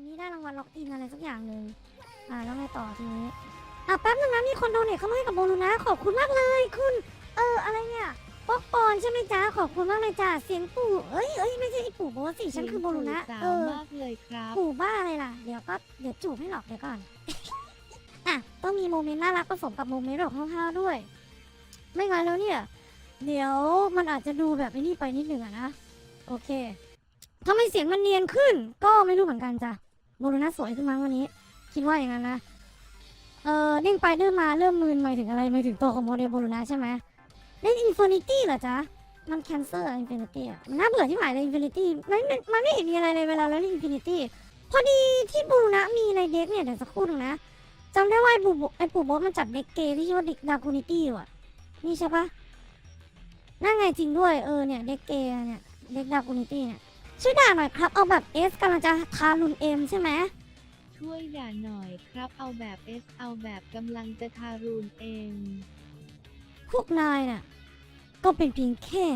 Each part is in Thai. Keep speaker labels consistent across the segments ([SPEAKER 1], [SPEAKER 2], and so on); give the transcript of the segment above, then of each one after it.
[SPEAKER 1] นนี้ได้รางวัลล็อกอินอะไรสักอย่างหนึ่งอ่าแล้วไงต่อทีนี้อะแป๊บนึงนะมีคนโดเนทเข้ามาให้กับโบลูนะขอบคุณมากเลยคุณเอออะไรเนี่ยป๊อกปอนใช่ไหมจ๊ะขอบคุณมากเลยจ้ะเสียงปู่เอ้ยเอ้ยไม่ใช่ไอ้ปู่โบทสิฉันคือโบลูนะ
[SPEAKER 2] สา
[SPEAKER 1] เอ
[SPEAKER 2] ว
[SPEAKER 1] อ
[SPEAKER 2] มากเลยครับ
[SPEAKER 1] ปู่บ้าอะไรล่ะเดี๋ยวก็เดี๋ยวจูบให้หรอกเดี๋ยวก่อนอะต้องมีโมเมนต์น่ารักผสมกับโมเมนต์แบบห้าวๆด้วย ไม่งั้นแล้วเนี่ย เดี๋ยวมันอาจจะดูแบบไอ้นี่ไปนิดหนึ่งอะนะโอเคทำไมเสียงมันเนียนขึ้น ก็ไม่รู้เหมือนกันจ้ะ โบโลนัสสวยขึ้นมาวันนี้ คิดว่าอย่างนั้นนะ เออเด้งไปเด้งมาเริ่มมืนหมายถึงอะไรหมายถึงตัวของโมเดลโบโลนัสใช่ไหมเล่นอินฟินิตี้เหรอจ๊ะมันแคนเซอร์อินฟินิตี้อะมันน่าเบื่อที่หมายเลยอินฟินิตี้มันมันมันไม่เห็นมีอะไรเลยเวลาเราเล่นอินฟินิตี้พอดีที่บูรณะมีในเด็กเนี่ยเดี๋ยวสักครู่หนึงนะจำได้ว่าไอ้ปู่โบไอ้ปู่โบทมันจัดเด็กเกย์ที่ชื่อว่าเด็กดากูนิตี้อยู่อะนี่ใช่ปะนั่นไงจริงด้วยเออเนี่ยเด็กเกย์เนี่ยเด็กดากูนิตี้เนี่ย ช่วยด่าหน่อยครับ เอาแบบเอสกำลังจะทารุนเอ็มใช่ไหม
[SPEAKER 2] ช่วยด่าหน่อยครับ เอาแบบเอสเอาแบบกำลังจะทารุณเอง
[SPEAKER 1] พวกนายน่ะ ก็เป็นเพียงแค่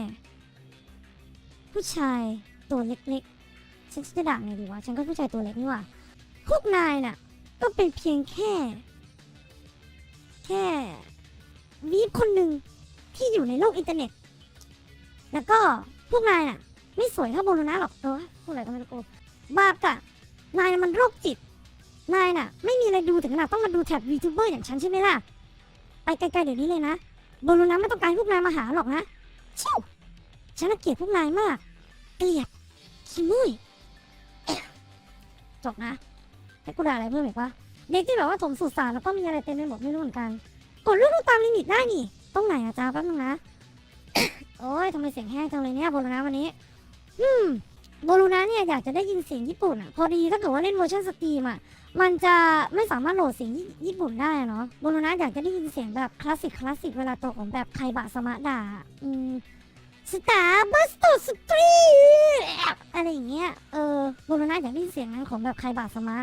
[SPEAKER 1] ผู้ชายตัวเล็กๆ ฉันจะด่าไงดีวะ ฉันก็ผู้ชายตัวเล็กนี่หว่าพวกนายน่ะ ก็เป็นเพียงแค่ แค่วีดคนหนึ่งที่อยู่ในโลกอินเทอร์เน็ต แล้วก็พวกนายน่ะ ไม่สวยเท่าโบโลนะหรอกเออพูดอะไรก็ไม่รู้กูบาปกะนายมันโรคจิต นายน่ะ ไม่มีอะไรดูถึงขนาดต้องมาดูแท็บวีทูเบอร์อย่างฉันใช่ไหมล่ะ ไปไกลๆเดี๋ยวนี้เลยนะโบลูนะไม่ต้องการพวกนายมาหาหรอกนะเชี่ยวฉันเกลียดพวกนายมาก เกลียดขี้มุ้ยจบนะให้กูด่าอะไรเพิ่มอีกปะเด็กที่แบบว่าถมสุสานแล้วก็มีอะไรเต็มไปหมดไม่รู้เหมือนกัน กดเลือกดูตามลิมิตได้นี่ตรงไหนอะจ้าแป๊บนึงนะ โอ้ยทำไมเสียงแห้งจังเลยเนี่ยโบลูนะวันนี้ อืมโบลูนะเนี่ยอยากจะได้ยินเสียงญี่ปุ่นอะพอดีถ้าเกิดว่าเล่นเวอร์ชันสตรีมอะมันจะไม่สามารถโหลดเสียงญี่ปุ่นได้เนาะโบลูนะอยากจะได้ยินเสียงแบบคลาสสิกคลาสสิกเวลาตัวของแบบไคบะสมะดาอืมสตาร์บัสโตสตรีอะไรอย่างเงี้ย เออโบลูนะอยากได้ยินเสียงนั้นของแบบไคบะสมะ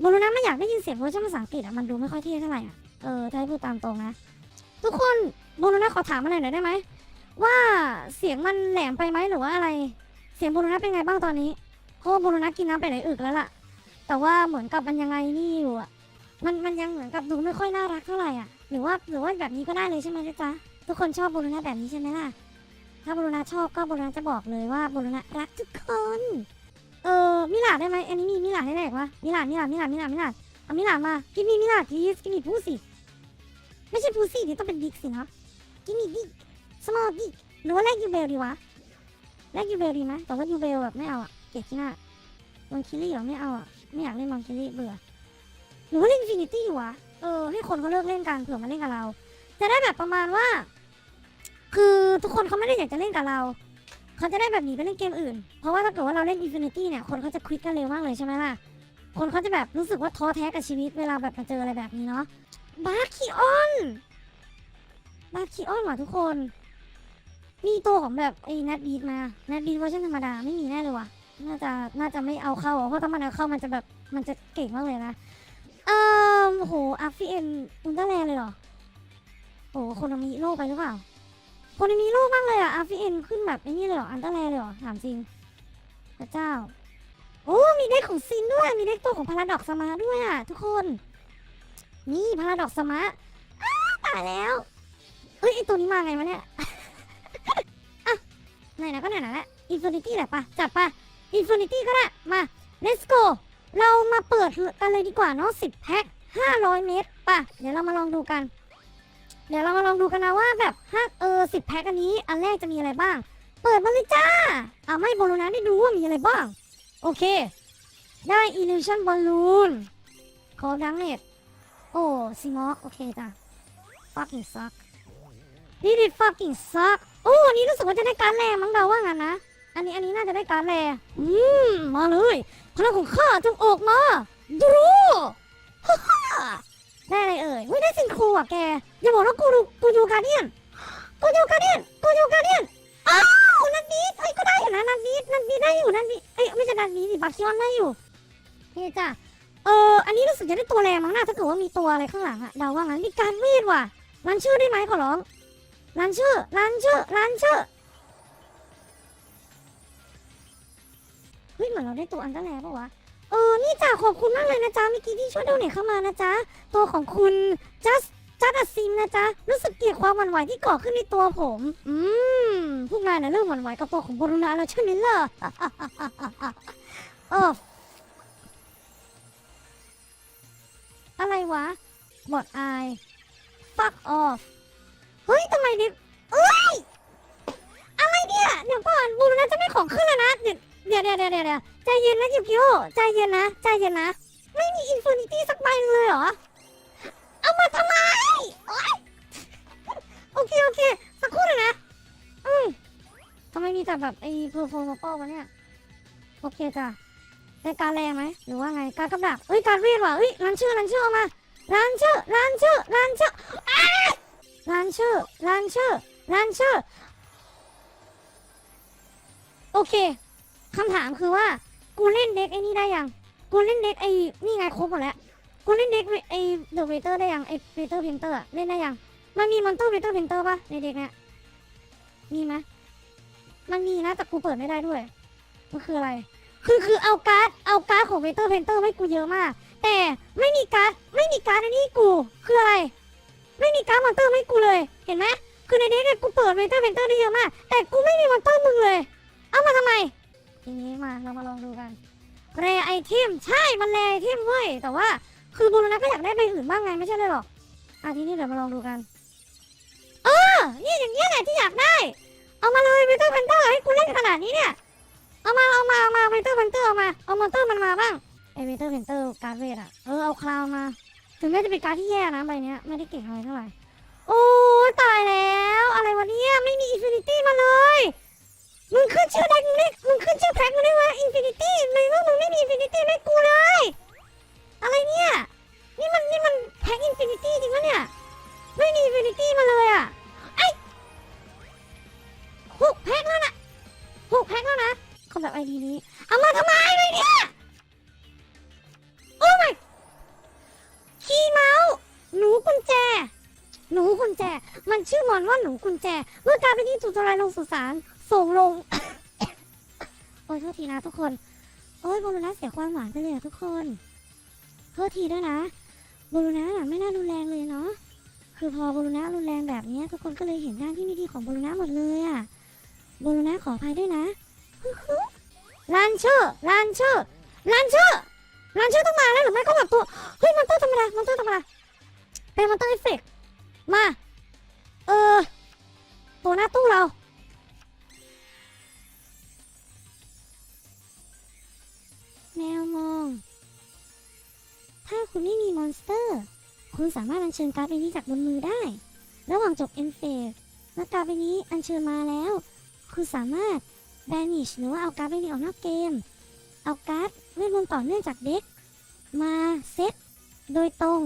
[SPEAKER 1] โบลูนะไม่อยากได้ยินเสียงเวอร์ชันภาษาอังกฤษอะมันดูไม่ค่อยเท่เท่าไหร่อะเออถ้าให้พูดตามตรงนะ ทุกคนโบลูนะขอถามอะไรหน่อยได้ไหมว่าเสียงมันแหลมไปไหมหรือว่าอะไร เสียงบลูนะเป็นไงบ้างตอนนี้เพราะบลูนะกินน้ำไปไหนอึกแล้วล่ะ แต่ว่าเหมือนกับมันยังไงนี่อยู่อะมันมันยังเหมือนกับดูไม่ค่อยน่ารักเท่าไหร่อะ หรือว่าหรือว่าแบบนี้ก็ได้เลยใช่ไหมจ๊ะทุกคนชอบบลูนาแบบนี้ใช่ไหมล่ะ ถ้าบลูนาชอบก็บลูนาจะบอกเลยว่าบลูนารักทุกคน เออมิลาดได้ไหมอันนี้มีมิลาดให้แรกวะมิลาดมิลาดมิลาดมิลาดมิลาดเอามิลามากินมีมิลาดพีสกินมีพูสิไม่ใช่พูสินี่ต้องเป็นดิกสินะกินมีดิก small dick หรือว่าแลกยูเบลดีวะ แลกยูเบลดีไหมแต่ว่ายูเบลแบบไม่เอาอะเกลียดที่หน้าลองคิลี่เหรอไม่เอาอะไม่อยากเล่นมังคิรี่เบื่อหรือว่าเล่นฟินิตี้วะเออให้คนเขาเลิกเล่นกันเผื่อมาเล่นกับเรา จะได้แบบประมาณว่า คือทุกคนเขาไม่ได้อยากจะเล่นกับเราเขาจะได้แบบหนีไปเล่นเกมอื่น เพราะว่าถ้าเกิดว่าเราเล่นอินฟินิตี้เนี่ยคนเขาจะควิกกันเร็วมากเลยใช่ไหมล่ะคนเขาจะแบบรู้สึกว่าท้อแท้กับชีวิตเวลาแบบมาเจออะไรแบบนี้เนาะบาร์คิออนบาร์คิออนว่ะทุกคน มีตัวของแบบไอ้นัดบีดมานัดบีดเวอร์ชันธรรมดาไม่มีแน่เลยว่ะ น่าจะน่าจะไม่เอาเข้าเพราะถ้ามันเอาเข้ามันจะแบบมันจะเก่งมากเลยนะเออโหอาฟิเอ็นอุลตร้าแลนเลยเหรอโหคนมีโลกไปหรือเปล่าคนมีโลกมากเลยอะอาฟิเอ็นขึ้นแบบไอ้นี่เลยเหรออันตร้าแลนเลยเหรอถามจริงพระเจ้าโอ้มีเด็กของซินด้วยมีเด็กตัวของพาราดอกสมาด้วยอะทุกคน นี่พาราดอกสมาตายแล้วเอ้ยไอตัวนี้มาไงวะเนี่ย ไหนนะก็ไหนนะแหละอินฟินิตี้แหละปะจัดปะอินฟินิตี้ก็ได้มา let's go เรามาเปิดกันเลยดีกว่าเนาะสิบแพ็คห้าร้อยเมตรป่ะเดี๋ยวเรามาลองดูกัน เดี๋ยวเรามาลองดูกันนะว่าแบบห้าเออสิบแพ็คอันนี้ อันแรกจะมีอะไรบ้าง เปิดมาเลยจ้าเอาไม่บโลนะได้ดูว่ามีอะไรบ้าง โอเค ได้ illusion balloon ขอดังเน็ตโอ้ซิมอกโอเคจ้ะ fucking suck this is fucking suck โอ้อันนี้รู้สึกว่าจะได้การแรงมั้งเดาว่างั้นนะ อันนี้อันนี้น่าจะได้การแลอืมมาเลยพลังของข้าจงออกมาดูฮ่าฮ่าได้อะไรเอ่ยเฮ้ยได้สินครูอะแก อย่าบอกว่ากูดูกูดูการเดียนกูดูการเดียนกูดูการเดียนอ้าวนันดีเอ้ยก็ได้อยู่นะนันดีนันดีได้อยู่นันดีเอ้ยไม่ใช่นันดีสิบัคคิออนได้อยู่นี่จ้ะเอออันนี้รู้สึกจะได้ตัวแรงมั้งนะถ้าเกิดว่ามีตัวอะไรข้างหลังอะเดาว่างั้นมีการเวทว่ะรันชื่อได้ไหมขอร้อง รันชื่อรันชื่อรันชื่อเฮ้ยเหมือนเราได้ตัวอันตราแลปะวะ เออ นี่จ้าขอบคุณมากเลยนะจ๊ะเมื่อกี้ที่ช่วยโดเนทเข้ามานะจ๊ะ ตัวของคุณจัสจัดซิมนะจ๊ะ รู้สึกเกลียดความหวั่นไหวที่ก่อขึ้นในตัวผม อืมพวกนายนะเริ่มหวั่นไหวกับตัวของบรุณาแล้วใช่ไหมล่ะเอออะไรวะบอดอาย fuck off เฮ้ยทำไมเนี่ยเอ้ยอะไรเนี่ยเดี๋ยวก่อนบูรณะจะไม่ของขึ้นแล้วนะเดี๋ยวเดี๋ยวเดี๋ยวเดี๋ยวใจเย็นนะจิบกิโอใจเย็นนะใจเย็นนะ ไม่มีอินฟินิตี้สักใบเลยเหรอ เอามาทำไมโอเคโอเคสักครู่เลยนะอืมทำไมมีแต่แบบไอ้เพอร์โฟมโป้วะเนี่ยโอเคจ้ะได้การแรงไหมหรือว่าไงการกำดับเอ้ยการเวทว่ะเอ้ยร้านชื่อร้านชื่อเอามาร้านชื่อร้านชื่อร้านชื่อ อ้าร้านชื่อร้านเชอร้านเชื่อโอเคคำถามคือว่า กูเล่นเด็กไอ้นี่ได้ยัง กูเล่นเด็กไอ้นี่ไงครบหมดแล้ว กูเล่นเด็กไอ้เดอะเวเตอร์ได้ยังไอ้เวเตอร์เพนเตอร์เล่นได้ยัง มันมีมอนเตอร์เวเตอร์เพนเตอร์ปะในเด็กเนี่ยมีไหมมันมีนะแต่กูเปิดไม่ได้ด้วย มันคืออะไร คือคือเอาการ์ดเอาการ์ดของเวเตอร์เพนเตอร์ให้กูเยอะมาก แต่ไม่มีการ์ดไม่มีการ์ดอันนี้กูคืออะไร ไม่มีการ์ดมอนเตอร์ให้กูเลย เห็นไหมคือในเด็กเนี่ยกูเปิดเวเตอร์เพนเตอร์ได้เยอะมาก แต่กูไม่มีมอนเตอร์มึงเลย เอามาทำไมทีนี้มาเรามาลองดูกันแรไอเทมใช่มันแรไอเทมเว้ยแต่ว่าคือบุรณะก็อยากได้ใบอื่นบ้างไงไม่ใช่เลยหรอกอะทีนี้เดี๋ยวมาลองดูกัน เออนี่อย่างเงี้ยแหละที่อยากได้ เอามาเลยเวเตอร์พันเตอร์ให้กูเล่นขนาดนี้เนี่ยเอามาเอามาเอามาเวเตอร์พันเตอร์เอามาเอามอนเตอร์มันมาบ้างไอเวเตอร์พันเตอร์การ์ดเวทอะเออเอาคลาวมา ถึงแม้จะเป็นการที่แย่นะใบเนี้ยไม่ได้เก่งอะไรเท่าไหร่ โอ้ตายแล้ว อะไรวะเนี่ยไม่มีอินฟินิตี้มาเลย มึงขึ้นชื่อแพ็คมึงได้มึงขึ้นชื่อแพ็คมึงได้ว่าอินฟินิตี้เลยว่ามึงไม่มีอินฟินิตี้ไม่กูเลย อะไรเนี่ย นี่มันนี่มันแพ็คอินฟินิตี้จริงปะเนี่ย ไม่มีอินฟินิตี้มาเลยอะไอหกแพ็คแล้วนะหกแพ็คแล้วนะคนแบบไอดีนี้ เอามาทำไมเลยเนี่ย โอ้ my ขี้เมาหนูกุญแจ หนูกุญแจ มันชื่อมอนว่าหนูกุญแจ เมื่อการไปที่จุดทรายลงสุสานส่งลง โอ้ยโทษทีนะทุกคน โอ้ยบลูนะเสียความหวานไปเลยอะทุกคนโทษทีด้วยนะบลูนะน่ะไม่น่ารุนแรงเลยเนาะคือพอบลูนะรุนแรงแบบนี้ทุกคนก็เลยเห็นด้านที่ไม่ดีของบลูนะหมดเลยอะบลูนะขออภัยด้วยนะฮึลันเชอร์ลันเชอร์ลันเชอร์ ลันเชอร์ต้องมาแล้วหรือไม่ก็แบบตัวเฮ้ยมันเตอร์ธรรมดามันเตอร์ธรรมดาเป็นมันเตอร์เอฟเฟกมา เออ ตัวหน้าตู้เราแมวมอง ถ้าคุณไม่มีมอนสเตอร์ คุณสามารถอัญเชิญการ์ดใบนี้จากบนมือได้ ระหว่างจบเอ็นเฟสและการ์ดใบนี้อัญเชิญมาแล้ว คุณสามารถ banish หรือว่าเอาการ์ดใบนี้ออกนอกเกม เอาการ์ด เวทมนต์ต่อเนื่องจากเด็ก มาเซตโดยตรง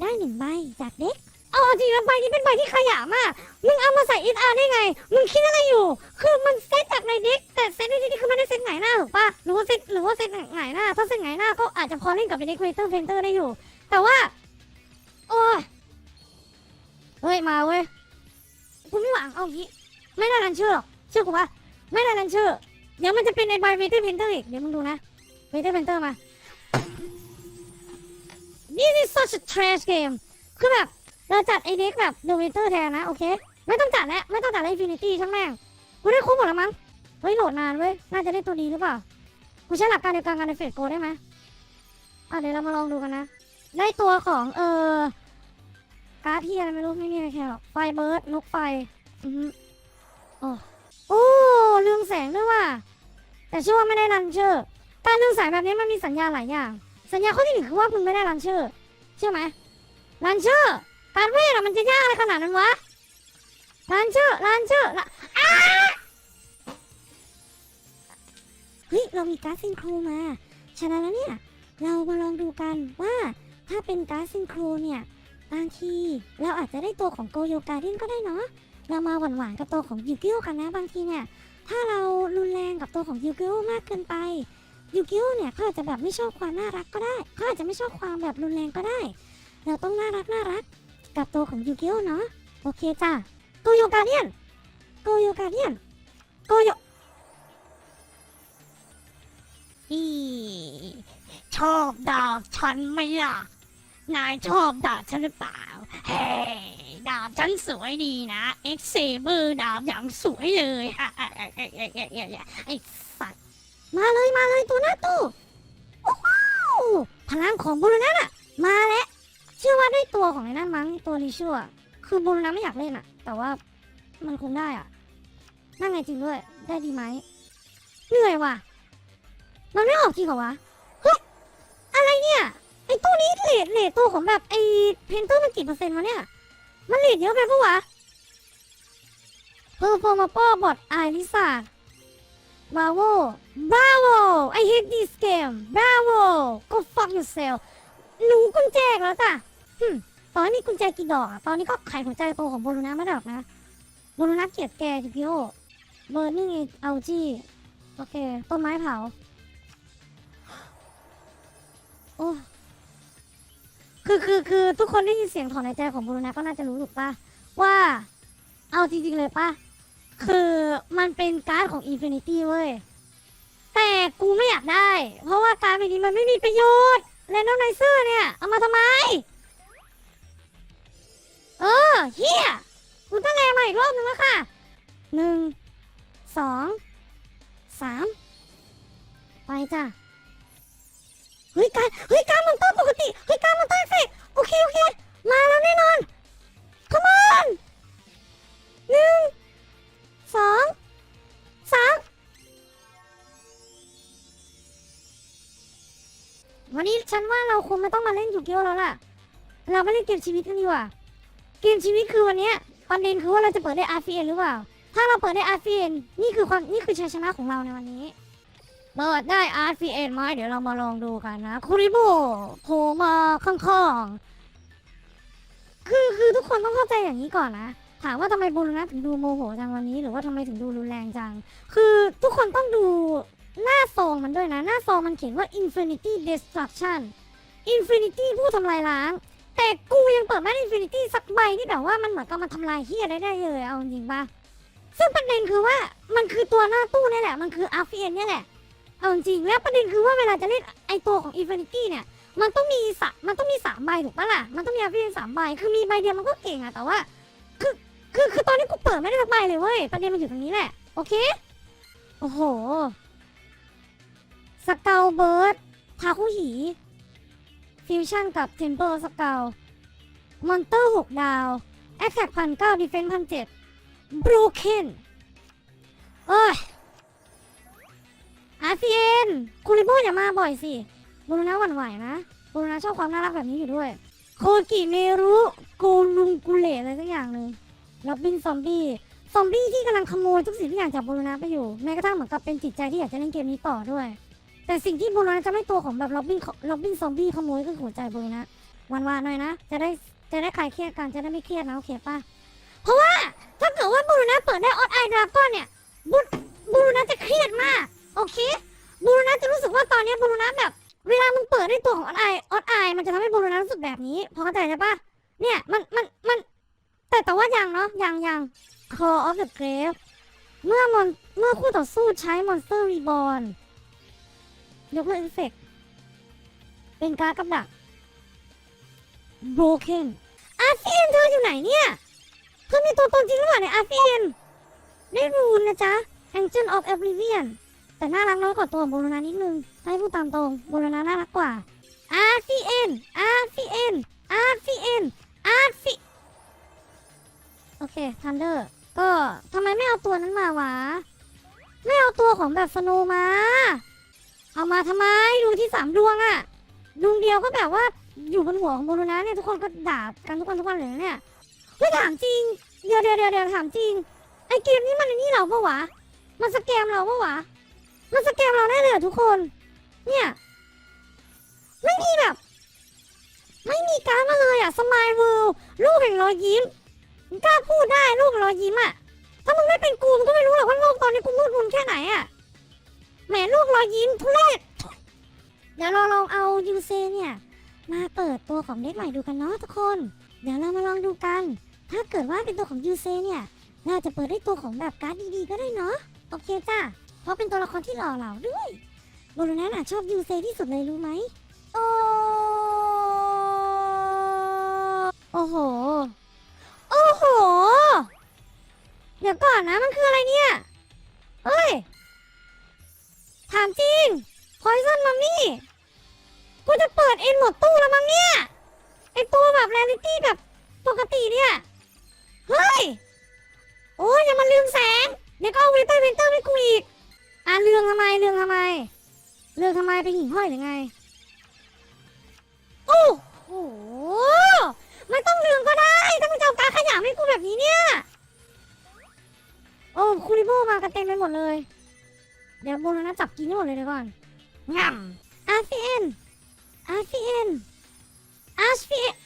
[SPEAKER 1] ได้หนึ่งใบจากเด็กเอาจริงใบนี้เป็นใบที่ขยะมาก มึงเอามาใส่ SR ได้ไง มึงคิดอะไรอยู่ คือมันเซตจากในเด็ก แต่เซตในที่นี่คือไม่ได้เซตไหนหน้าถูกปะหรือว่าเซตหรือว่าเซตไหนหน้า ถ้าเซตไหนหน้าก็อาจจะพอเล่นกับเด็กเวเตอร์เพนเตอร์ได้อยู่ แต่ว่า โอ้ยเฮ้ยมาเว้ยกูไม่หวังเอางี้ ไม่ได้รันเชื่อหรอกเชื่อกูปะไม่ได้รันเชื่อเดี๋ยวมันจะเป็นในใบเวเตอร์เพนเตอร์อีกเดี๋ยวมึงดูนะ เวเตอร์เพนเตอร์มา This is such a trash game คือแบบ เราจัดไอเด็กแบบเดอะเวเตอร์แทนนะ โอเค ไม่ต้องจัดแล้วไม่ต้องจัดอินฟินิตี้ช่างแม่งกูได้คุ้มหมดแล้วมั้ง เฮ้ย โหลดนานเว้ย น่าจะได้ตัวดีหรือเปล่า กูใช้หลักการเดียวกันกันในเฟสโกได้ไหมอะเดี๋ยวเรามาลองดูกันนะ ได้ตัวของเออการ์ดที่อะไรไม่รู้ไม่มีอะไรแค่หรอกไฟเบิร์ดนกไฟอือฮึโอ้โอ้เรืองแสงด้วยว่ะแต่ชื่อว่าไม่ได้รันเชอร์ การเรืองแสงแบบนี้มันมีสัญญาหลายอย่าง สัญญาข้อที่หนึ่งคือว่ามึงไม่ได้รันเชอร์เชื่อไหมรันเชอร์การเวทมันจะยากอะไรขนาดนั้นวะรันเชอร์รันเชอร์ละอ้าเฮ้ยเรามีการ์ดซินโครมา ฉะนั้นแล้วเนี่ย เรามาลองดูกันว่าถ้าเป็นการ์ดซินโครเนี่ยบางทีเราอาจจะได้ตัวของโกโยการ์เดนก็ได้เนาะเรามาหวานๆกับตัวของยูกิโอกันนะบางทีเนี่ยถ้าเรารุนแรงกับตัวของยูกิโอมากเกินไป ยูกิโอเนี่ยเขาอาจจะแบบไม่ชอบความน่ารักก็ได้เขาอาจจะไม่ชอบความแบบรุนแรงก็ได้ เราต้องน่ารักน่ารัก กับตัวของยูกิโอเนาะโอเคจ้ะโกโยกาเดียนโกโยกาเดียนโกโยอีชอบดาบฉันไหมล่ะนายชอบดาบฉันหรือเปล่า เฮ้ดาบฉันสวยดีนะเอ็กเซเบอร์ดาบอย่างสวยเลยไอ้สัตว มาเลยมาเลยตัวหน้าตู้โอ้โหพลังของบุรุษนั่นอะมาแล้วเชื่อว่าได้ตัวของไอ้นั่นมั้งตัวรีชั่วคือบุรุษนั้นไม่อยากเล่นอะแต่ว่ามันคงได้อะนั่งไงจริงด้วย ได้ดีไหมเหนื่อยว่ะมันไม่ออกจริงเหรอวะเฮ้ยอะไรเนี่ยไอ้ตู้นี้เลทเลทตัวของแบบไอ้เพนเตอร์มันกี่เปอร์เซ็นต์วะเนี่ย มันเลทเยอะไปปะวะเพอร์ฟอร์มาป้อบอดไอริสา Bravo Bravo I hate this game Bravo Go fuck yourself หนูกุญแจแล้วจ้ะฮึตอนนี้กุญแจกี่ดอกตอนนี้ก็ไขหัวใจโตของโบลูนาไม่ด้หรอกนะ โบลูนาเกลียดแกจิพิโอเบอร์นี่เอาจี้โอเค ต้นไม้เผา โอ้ คือคือคือทุกคนได้ยินเสียงถอนหายใจของโบลูนาก็น่าจะรู้ถูกปะว่า เอาจริงๆเลยปะ คือมันเป็นการ์ดของ Infinity เว้ย แต่กูไม่อยากได้ เพราะว่าการ์ดใบนี้มันไม่มีประโยชน์แรนดอมไนเซอร์เนี่ย เอามาทำไม เออเฮียกูต้องแรงมาอีกรอบนึงแล้วค่ะหนึ่งสองสามไปจ้ะเฮ้ยการเฮ้ยการมอนตอร์ปกติเฮ้ยการมอนตอร์เอฟเฟกโอเคโอเค มาแล้วแน่นอน come on หนึ่ง สองสามวันนี้ฉันว่าเราคงไม่ต้องมาเล่นยูเกียวแล้วล่ะ เราไปเล่นเกมชีวิตกันดีกว่า เกมชีวิตคือวันนี้ประเด็นคือว่าเราจะเปิดได้ RPN หรือเปล่า ถ้าเราเปิดได้ RPN นี่คือความนี่คือชัยชนะของเราในวันนี้ เปิดได้ RPN ไหมเดี๋ยวเรามาลองดูกันนะคุริโบโผล่มาข้างๆคือคือทุกคนต้องเข้าใจอย่างนี้ก่อนนะ ถามว่าทำไมบูรณะถึงดูโมโหจังวันนี้ หรือว่าทำไมถึงดูรุนแรงจัง คือทุกคนต้องดูหน้าซองมันด้วยนะ หน้าซองมันเขียนว่า Infinity Destruction Infinity ผู้ทำลายล้าง แต่กูยังเปิดไม่ได้ Infinity สักใบที่แบบว่ามันเหมือนกับมันทำลายเฮียได้ได้เลยเอาจริงปะซึ่งประเด็นคือว่ามันคือตัวหน้าตู้นี่แหละ มันคือ r p n เนี่ยแหละ เอาจริงแล้วประเด็นคือว่าเวลาจะเล่นไอตัวของ Infinity เนี่ยมันต้องมีสมันต้องมีสามใบถูกปะล่ะ มันต้องมี r p n สามใบ คือมีใบเดียวมันก็เก่งอะแต่ว่าคือ คือคือตอนนี้กูเปิดไม่ได้สักใบเลยเว้ยประเด็นมันอยู่ตรงนี้แหละ โอเค โอ้โห สเกลเบิร์ดทาคุหี ฟิวชั่นกับเทมเ r อร์สเกลมอนเตอร์หกดาว แอคแท็กพันเก้าดีเฟนซ์พันเจ็ดบรูเคนเอ้ยอาร์ซีเอ็นคุณริโบอย่ามาบ่อยสิบูรณะหวั่นไหวนะบูรณะชอบความน่ารักแบบนี้อยู่ด้วย โคกิเนรุโกลุงกุเลอะไรสักอย่างหนึ่ง ล็อบบินซอมบี้ซอมบี้ที่กำลังขโมยทุกสิ่งทุกอย่างจากโบโลนาไปอยู่แม้กระทั่งเหมือนกับเป็นจิตใจที่อยากจะเล่นเกมนี้ต่อด้วย แต่สิ่งที่โบโลนาจะไม่ตัวของแบบล็อบบินล็อบบินซอมบี้ขโมยคือหัวใจโบโลนาวันวานหน่อยนะ จะได้จะได้คลายเครียดกันจะได้ไม่เครียดนะโอเคป่ะเพราะว่าถ้าเกิดว่าโบโลนาเปิดได้ออดไอดราก้อนเนี่ยบุโบโลนาจะเครียดมากโอเคโบโลนาจะรู้สึกว่าตอนนี้โบโลนาแบบเวลามันเปิดได้ตัวของออดไอออดไอมันจะทำให้โบโลนารู้สึกแบบนี้พอเข้าใจใช่ปะเนี่ยมันมันมัน แต่แต่ว่ายังเนาะยังยัง Call of the Grave เมื่อมอนเมื่อคู่ต่อสู้ใช้ Monster Reborn ยกเลิกเอฟเฟกเป็นการดกับดัก Broken อาเซียนเธออยู่ไหนเนี่ยเธอมีตัวตนจริงหรือเปล่าเนี่ยอาเซียนได้รูนนะจ๊ะ Angel of Oblivion แต่น่ารักน้อยกว่าตัวโบโลนานิดนึงให้พูดตามตรงโบโลนาน่ารักกว่า RCN RCN RCN RC โอเคทันเดอร์ ก็ทำไมไม่เอาตัวนั้นมาวะ ไม่เอาตัวของแบบสโนมา เอามาทำไมดวงที่สามดวงอะดวงเดียวก็แบบว่าอยู่บนหัวของโบโลนะเนี่ยทุกคนก็ด่ากันทุกวันทุกวันเลยเนี่ยไม่ถามจริง เดี๋ยวเดี๋ยวเดี๋ยวถามจริง ไอเกมนี้มันไอ้นี่เราปะวะ มันสแกมเราปะวะ มันสแกมเราแน่เลยอะทุกคน เนี่ย ไม่มีแบบ ไม่มีการดมาเลยอะสมายเวิลด์รูปแห่งรอยยิ้ม กล้าพูดได้โลกรอยยิ้มอะถ้ามึงไม่เป็นกูมึงก็ไม่รู้หรอกว่าโลกตอนนี้กูมืดมุนแค่ไหนอะแหมลูกรอยยิ้มทุเรศเดี๋ยวเราลองเอายูเซเนี่ย มาเปิดตัวของเด็กใหม่ดูกันเนาะทุกคน เดี๋ยวเรามาลองดูกัน ถ้าเกิดว่าเป็นตัวของยูเซเนี่ยน่าจะเปิดได้ตัวของแบบการ์ดดีๆก็ได้เนาะโอเคจ้าเพราะเป็นตัวละครที่หล่อเหลาด้วยโบลูนันอาชอบยูเซที่สุดเลยรู้ไหมโอ้โอ้โห โอ้โห เดี๋ยวก่อนนะมันคืออะไรเนี่ย เอ้ย ถามจริง Poison Mummy กูจะเปิดเอ็นหมดตู้แล้วมั้งเนี่ย ไอตัวแบบแรลิตี้แบบปกติเนี่ย เฮ้ย โอ้ยอย่ามาลืมแสง เดี๋ยวก็เอาเวเตอร์เวนเตอร์ให้กูอีก อะเรื่องทำไมเรื่องทำไม เรื่องทำไมไปหิ่งห้อยหรือไง โอ้โห ไม่ต้องเรืองก็ได้ถ้ามึงจะเอาการขยะให้กูแบบนี้เนี่ย โอ้คูริโบมากันเต็มไปหมดเลย เดี๋ยวโบนัสจับกินให้หมดเลยเดี๋ยวก่อนงำอาฟีเอ็นอาฟีเอ็นอาฟีเอ็น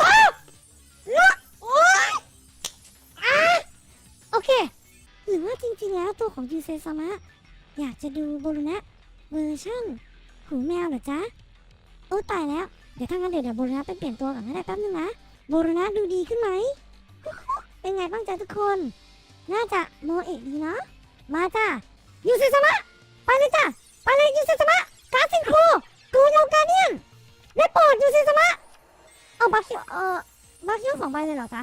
[SPEAKER 1] ตบละโอ้ยอะโอเค หรือว่าจริงๆแล้วตัวของยูเซซามะอยากจะดูโบลูนะเวอร์ชันหูแมวเหรอจ๊ะ โอ้ตายแล้ว เดี๋ยวถ้างั้นเดี๋ยวเดี๋ยวบลูนะไปเปลี่ยนตัวก่อนก็ได้แป๊บนึงนะบลูนะดูดีขึ้นไหม เป็นไงบ้างจ๊ะทุกคน น่าจะโมเอะดีเนาะมาจ้ะยูเซสมะไปเลยจ้ะไปเลยยูเซสมะการสินโครกูโยกาเนียนได้โปรดยูเซสมะเอาบาคิโอเออบาคิโอสองใบเลยเหรอจ๊ะ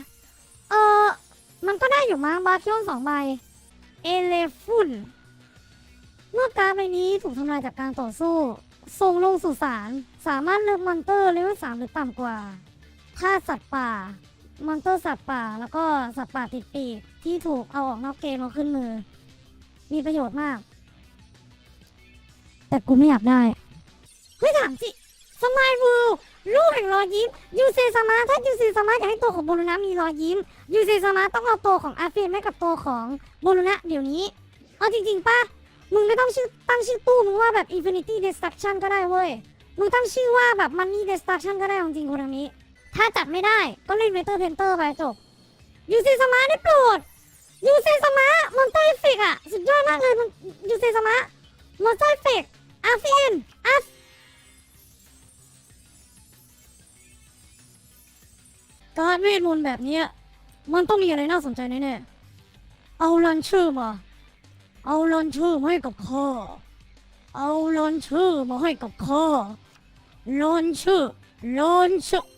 [SPEAKER 1] เออมันก็ได้อยู่มั้งบาคิโอสองใบเอเลฟุนเมื่อการใบนี้ถูกทำลายจากการต่อสู้ ส่งลงสู่ศาลสามารถเลือกมอนเตอร์เลเวลสามหรือต่ำกว่าถ้าสัตว์ป่ามอนเตอร์สัตว์ป่า แล้วก็สัตว์ป่าติดปีกที่ถูกเอาออกนอกเกมมาขึ้นมือ มีประโยชน์มาก แต่กูไม่อยากได้เฮ้ยถามสิสมายวูลูกแห่งรอยยิ้มยูเซซามาถ้ายูเซซามาอยากให้ตัวของโบลูนะมีรอยยิ้มยูเซซามาต้องเอาตัวของอาเฟียนแม่กับตัวของโบลูนะเดี๋ยวนี้ เอาจริงๆป่ะ มึงไม่ต้องชื่อตั้งชื่อตู้มึงว่าแบบ Infinity Destruction ก็ได้เว้ย มึงตั้งชื่อว่าแบบ Money Destruction ก็ได้จริงๆคนทางนี้ ถ้าจัดไม่ได้ก็เล่นเวเตอร์เพนเตอร์ไปจบยูเซสมาได้โปรดยูเซสมามอนเตอร์เอฟเฟกอะสุดยอดมากเลยมันยูเซสมามอนเตอร์เอฟเฟกอาเฟียนอาการเวทมนต์แบบเนี้ยมันต้องมีอะไรน่าสนใจแน่ๆเอาลันเชอร์มา เอาลันเชอร์มาให้กับข้าเอาลันเชอร์มาให้กับข้าลันเชอร์ลันเชอร์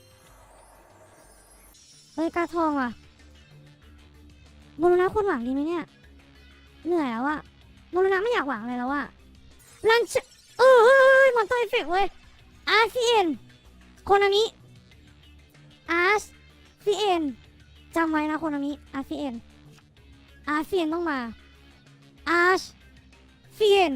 [SPEAKER 1] เฮ้ยกาทองว่ะบุรณะคนหวังดีไหมเนี่ย เหนื่อยแล้วอะบุรณะไม่อยากหวังอะไรแล้วอะลันชเออเฮ้ยเฮ้ยมันต้องเอฟเฟกเว้ยอาร์ซีเอ็นคนอันนี้อาร์ซีเอ็นจำไว้นะคนอันนี้อาร์ซีเอ็นอาร์ซีเอ็นต้องมา อาร์ซีเอ็น